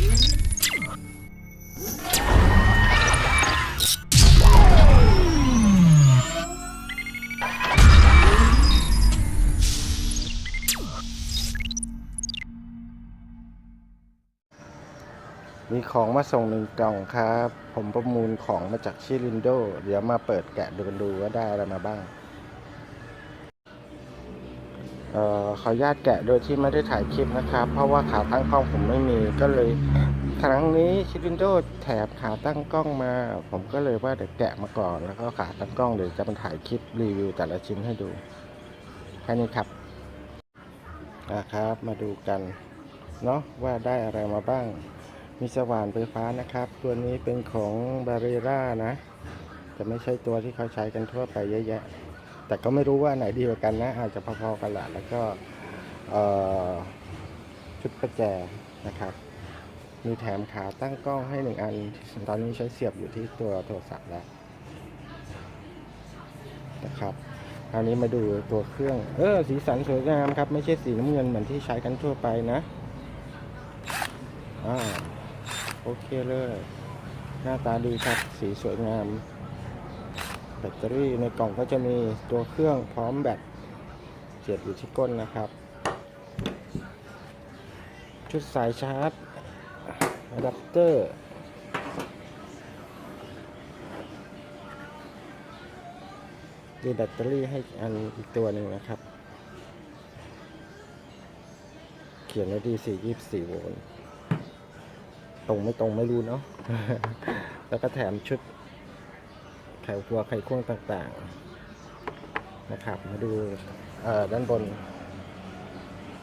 มีของมาส่งหนึ่งกล่องครับ ผมประมูลของมาจากชิลินโด เดี๋ยวมาเปิดแกะดูกันดูว่าได้อะไรมาบ้าง เอ่อขออนุญาตแกะโดยที่ไม่ได้ถ่ายคลิปนะครับ เพราะว่าขาตั้งกล้องผมไม่มีก็เลย ครั้งนี้ชิลินโดแถมขาตั้งกล้องมา ผมก็เลยว่าเดี๋ยวแกะมาก่อน แล้วก็ขาตั้งกล้องเดี๋ยวจะมาถ่ายคลิปรีวิวแต่ละชิ้นให้ดูแค่นี้ครับนะครับ มาดูกันเนาะว่าได้อะไรมาบ้าง มีสว่านไฟฟ้านะครับ ตัวนี้เป็นของบา r ร r a นะ จะไม่ใช่ตัวที่เขาใช้กันทั่วไปเยอะแยะ แต่ก็ไม่รู้ว่าไหนดีกว่ากันนะ อาจจะพอๆกันแหละแล้วก็ชุดประแจนะครับ มีแถมขาตั้งกล้องให้หนึ่งอัน ตอนนี้ใช้เสียบอยู่ที่ตัวโทรศัพท์แล้วนะครับคราวนี้มาดูตัวเครื่อง เออ สีสันสวยงามครับ ไม่ใช่สีน้ำเงินเหมือนที่ใช้กันทั่วไปนะ อ่า โอเคเลย หน้าตาดีครับ สีสวยงาม แบตเตอรี่ในกล่องก็จะมีตัวเครื่องพร้อมแบตเสียบอยู่ที่ก้นนะครับ ชุดสายชาร์จอะแดปเตอร์มีแบตเตอรี่ให้อันอีกตัวหนึ่งนะครับ เขียนไว้ดี4 24โวลต์ตรงไม่ตรงไม่รู้เนาะแล้วก็แถมชุด ไขตัวไขควงต่างๆนะครับ มาดูด้านบน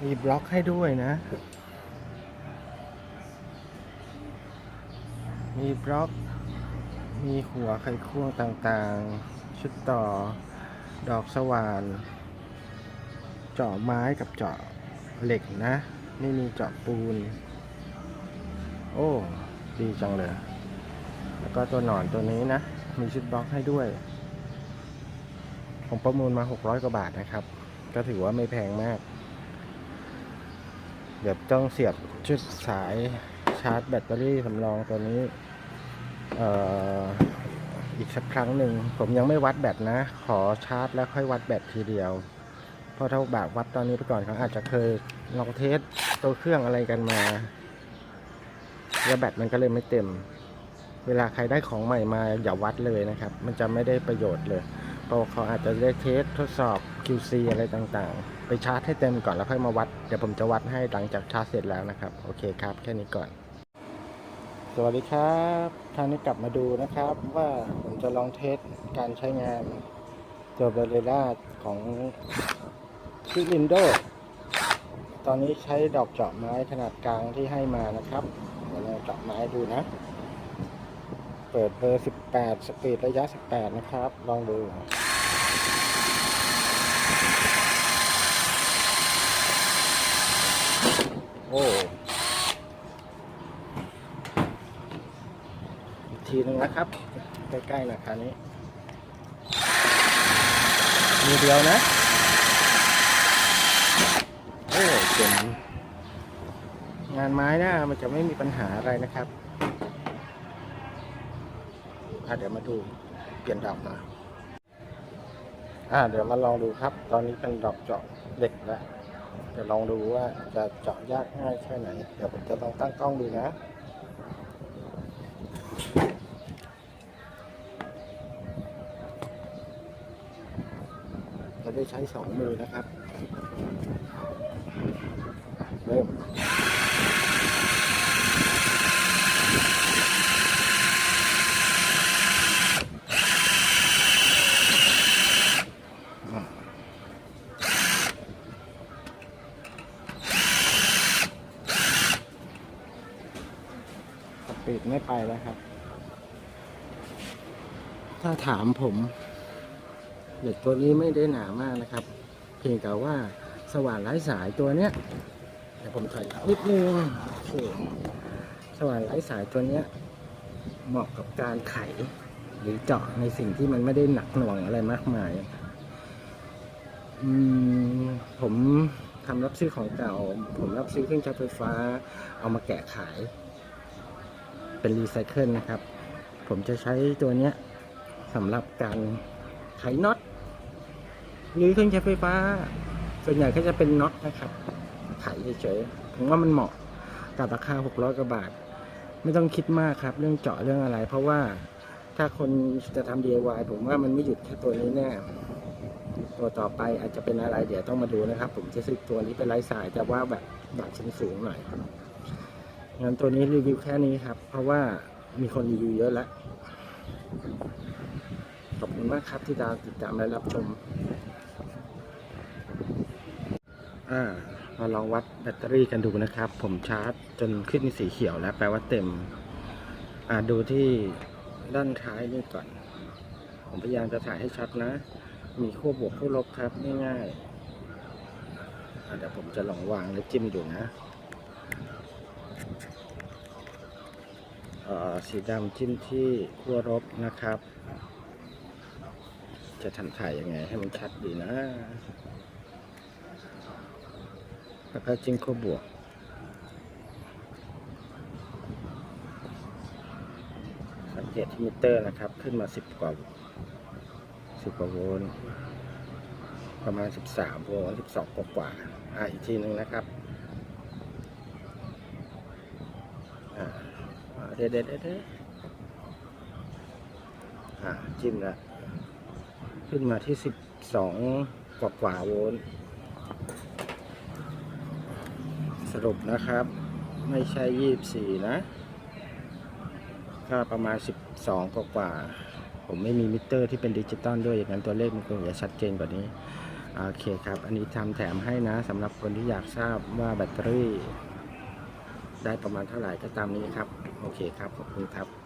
มีบล็อกให้ด้วยนะ มีบล็อก มีหัวไขควงต่างๆ ชุดต่อดอกสว่าน เจาะไม้กับเจาะเหล็กนะ ไม่มีเจาะปูน โอ้ ดีจังเลย แล้วก็ตัวหนอนตัวนี้นะ มีชุดบล็อกให้ด้วย ผมประมูลมา 600 กว่าบาทนะครับ ก็ถือว่าไม่แพงมาก เดี๋ยวต้องเสียบชุดสายชาร์จแบตเตอรี่สำรองตัวนี้อออีกสักครั้งหนึ่ง ผมยังไม่วัดแบตนะ ขอชาร์จแล้วค่อยวัดแบตทีเดียว เพราะถ้าแบบวัดตอนนี้ไปก่อนเขาอาจจะเคยลองเทสตัวเครื่องอะไรกันมา แล้วแบตมันก็เลยไม่เต็ม เวลาใครได้ของใหม่มาอย่าวัดเลยนะครับ มันจะไม่ได้ประโยชน์เลย เพราะเขาอาจจะได้เทสทดสอบ QC อะไรต่างๆ ไปชาร์จให้เต็มก่อนแล้วค่อยมาวัด เดี๋ยวผมจะวัดให้หลังจากชาร์จเสร็จแล้วนะครับ โอเคครับ แค่นี้ก่อน สวัสดีครับทางนี้กลับมาดูนะครับว่าผมจะลองเทสการใช้งานตัวเบลเลล่าของชิลินโด ตอนนี้ใช้ดอกเจาะไม้ขนาดกลางที่ให้มานะครับเดี๋ยวเราเจาะไม้ดูนะ ปิดเบอร์ 18 สปีดระยะ 18 นะครับ ลองดูโอ้ทีหนึ่งนะครับ ใกล้ๆนะครานี้ มีเดียวนะ โอ้เจ๋งงานไม้นะมันจะไม่มีปัญหาอะไรนะครับ อะเดี๋ยวมาดูเปลี่ยนดอกหน่อยอ่า เดี๋ยวมาลองดูครับ ตอนนี้เป็นดอกเจาะเหล็กแล้วเดี๋ยวลองดูว่าจะเจาะยากง่ายแค่ไหน เดี๋ยวผมจะลองตั้งกล้องดูนะจะได้ใช้สองมือนะครับ ปีดไม่ไปแล้วครับ ถ้าถามผมเหล็กตัวนี้ไม่ได้หนามากนะครับ เพียงแต่ว่าสว่านไร้สายตัวเนี้ยเดี๋ยวผมถอยนิดนึงโอเคสว่านไร้สายตัวเนี้ยเหมาะกับการไข หรือเจาะในสิ่งที่มันไม่ได้หนักหน่วงอะไรมากมายผมทำรับซื้อของเก่า ผมรับซื้อเครื่องใช้ไฟฟ้า เอามาแกะขาย เป็นรีไซเคิลนะครับ ผมจะใช้ตัวเนี้ยสำหรับการไขน็อตหรือเครื่องใช้ไฟฟ้า ส่วนใหญ่ก็จะเป็นน็อตนะครับ ไขเฉยๆผมว่ามันเหมาะกับราคา 600กว่าบาท ไม่ต้องคิดมากครับ เรื่องเจาะเรื่องอะไร เพราะว่าถ้าคนจะทำ DIY ผมว่ามันไม่หยุดแค่ตัวนี้แน่ตัวต่อไปอาจจะเป็นอะไร เดี๋ยวต้องมาดูนะครับ ผมจะซื้อตัวนี้เป็นไร้สายแต่ว่าแบบแบบชั้นสูงหน่อย งั้นตัวนี้รีวิวแค่นี้ครับ เพราะว่ามีคนรีวิวเยอะแล้ว ขอบคุณมากครับที่ตามติดตามและรับชม อ่ามาลองวัดแบตเตอรี่กันดูนะครับ ผมชาร์จจนขึ้นสีเขียวแล้วแปลว่าเต็ม อ่าดูที่ด้านท้ายนี่ก่อน ผมพยายามจะถ่ายให้ชัดนะ มีขั้วบวกขั้วลบครับง่ายๆเดี๋ยวผมจะลองวางแล้วจิ้มดูนะเอ่อ สีดำจิ้มที่ขั้วลบนะครับ จะทำถ่ายยังไงให้มันชัดดีนะแล้วก็จิ้มขั้วบวก สังเกตที่มิเตอร์นะครับ ขึ้นมา 10 กว่า 10 กว่าโวลต์ประมาณ 13 โวลต์12 กว่ากว่าอ่าอีกทีหนึ่งนะครับ อ่าอ่า เด็ดเด็ดเด็ดเด็ดอ่าจิ้มละขึ้นมาที่12กว่ากว่าโวลต์สรุปนะครับ ไม่ใช่24นะก็ประมาณ12กว่ากว่า ผมไม่มีมิเตอร์ที่เป็นดิจิตอลด้วยอย่างนั้นตัวเลขมันคงจะชัดเจนกว่านี้โอเคครับ อันนี้ทำแถมให้นะสำหรับคนที่อยากทราบว่าแบตเตอรี่ ได้ประมาณเท่าไหร่ก็ตามนี้ครับ โอเคครับ ขอบคุณครับ